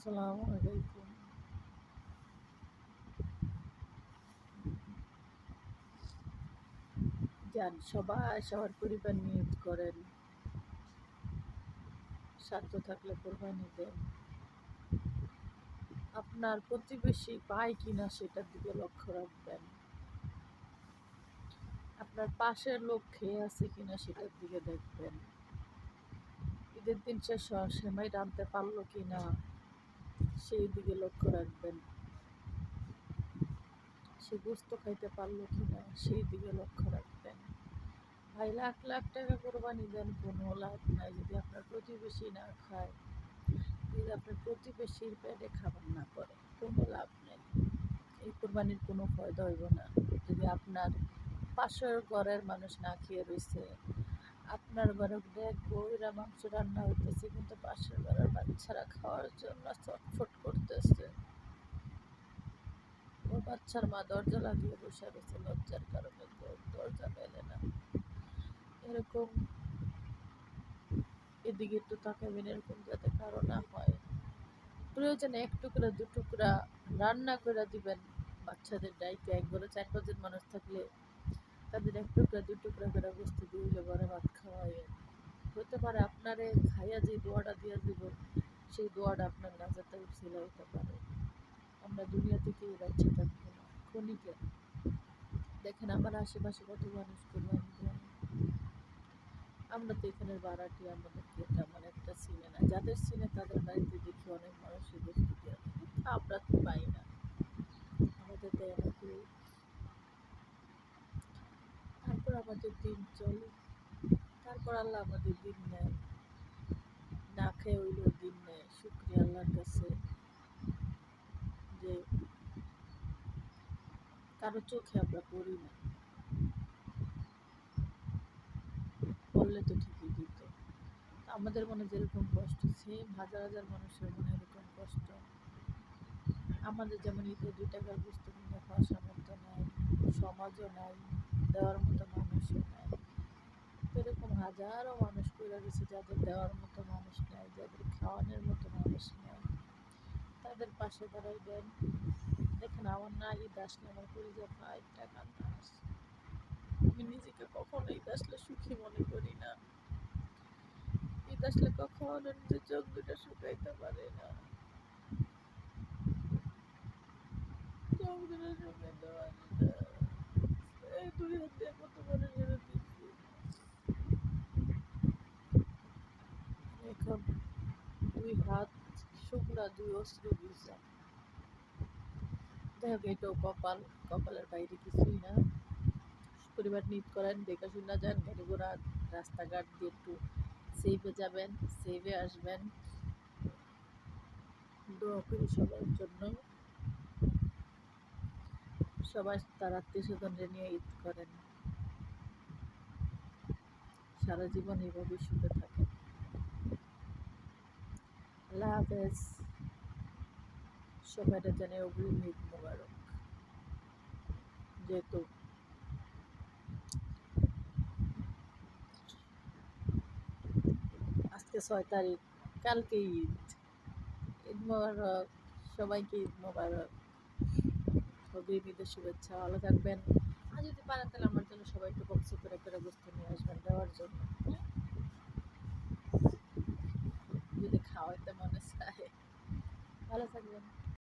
আসসালামু আলাইকুম। যান, সবাই সবার পরিবার নিয়ত করেন। সাধ্য থাকলে কোরবানি দেন। আপনার প্রতিবেশী পায় কিনা সেটার দিকে লক্ষ্য রাখবেন। আপনার পাশের লোক খেয়ে আছে কিনা সেটার দিকে দেখবেন। ঈদের দিন স- সেমাই রাঁধতে পারল কিনা? সেই দিকে লক্ষ্য রাখবেন। সে গোস্ত খাইতে পারল কিনা, সেই দিকে লক্ষ্য রাখবেন। ভাই, লাখ লাখ টাকা কোরবানি দেন, কোনো লাভ নাই। যদি আপনার প্রতিবেশী না খায়, যদি আপনার প্রতিবেশীর পেটে খাবার না করে কোনো লাভ নেই। এই কোরবানির কোনো ফয়দা হইব না। যদি আপনার পাশের ঘরের মানুষ না খেয়ে রয়েছে আপনার ঘরে দেখব এরা মাংস রান্না হইতেছে, কিন্তু পাশের ঘরের বাচ্চারা খাওয়ার জন্য চটফট করতেছে। ও বাচ্চার মা দরজা লাগিয়ে বসে রয়েছে, লজ্জার কারণে দরজা মেলে না। এরকম এদিকে একটু তাকাবেন, এরকম যাতে কারও না হয়। প্রয়োজনে এক টুকরা, দু টুকরা রান্না করে দিবেন। বাচ্চাদের ডাইকে একবারে চার পাঁচজন মানুষ থাকলে তাদের এক টুকরা দু টুকরা করে বস্তু দিয়ে ঘরে ভাত খাওয়াই হতে পারে আপনারে খাইয়া যে দোয়াটা দিয়ে দিব, সেই দোয়াটা আপনার নাজাতে ছিল হতে পারে। আমরা দুনিয়া থেকে বাচ্চা থাকব না ক্ষণিকে দেখেন, আমার আশেপাশে কত মানুষ দেয় আমরা তো এখানের ভাড়াটি আমাদেরকে এটা? মানে একটা চিনে না যাদের চিনে তাদের বাড়িতে দেখি অনেক থাকে। আমরা তো পাই না আমাদের দেয় না কেউ তারপর আমাদের দিন চলে। তারপর আল্লাহ আমাদের দিন নেয়। না খেয়ে হইলেও দিন নেয়। শুক্রিয়া আল্লাহর কাছে যে কারও চোখে আমরা পড়ি না। বললে তো ঠিকই দিত। আমাদের মনে যেরকম কষ্ট সেম হাজার হাজার মানুষের মনে এরকম কষ্ট। আমাদের যেমন ঈদে দুই টাকার বস্তু কিনে খাওয়ার সামর্থ্য নাই, সমাজও নাই। দেওয়ার মতো মানুষও নাই। এরকম হাজারো মানুষ করে গেছে যাদের দেওয়ার মতো মানুষ নাই, যাদের খাওয়ানোর মতো মানুষ নাই। তাদের পাশে দাঁড়াইবেন। দেখেন আমার না ঈদ আসলে আমার পরিচয় পায় টাকা না আমি নিজেকে কখনো ঈদ আসলে সুখী মনে করি না। ঈদ আসলে কখনো নিজের চোখ দুটো শুকাইতে পারে না। চোখ দুটো শুকাইতে পারে না। দুই দুই হাত শুকনা দুই অস্ত্র ভিজা যাই এটাও কপাল কপালের বাইরে কিছুই না পরিবার নিট করেন দেখে শুনে যান গাড়ি ঘোড়া রাস্তাঘাট দিয়ে একটু সেভে যাবেন সেভে আসবেন দোয়া করি সবার জন্য সবাই তার আত্মীয় স্বজনরে নিয়ে ঈদ করেন। সারা জীবন এইভাবে সুখে থাকেন। আল্লাহ হাফেজ। সবাইটা জানে অগ্রিম ঈদ মোবারক। যেহেতু আজকে ছয় তারিখ, কালকে ঈদ। ঈদ মোবারক, সবাইকে ঈদ মোবারক। অগ্রিম ঈদের শুভেচ্ছা ভালো থাকবেন। আর যদি পারেন তাহলে আমার জন্য সবাই একটু বক্স করে করে বস্তু নিয়ে আসবেন দেওয়ার জন্য।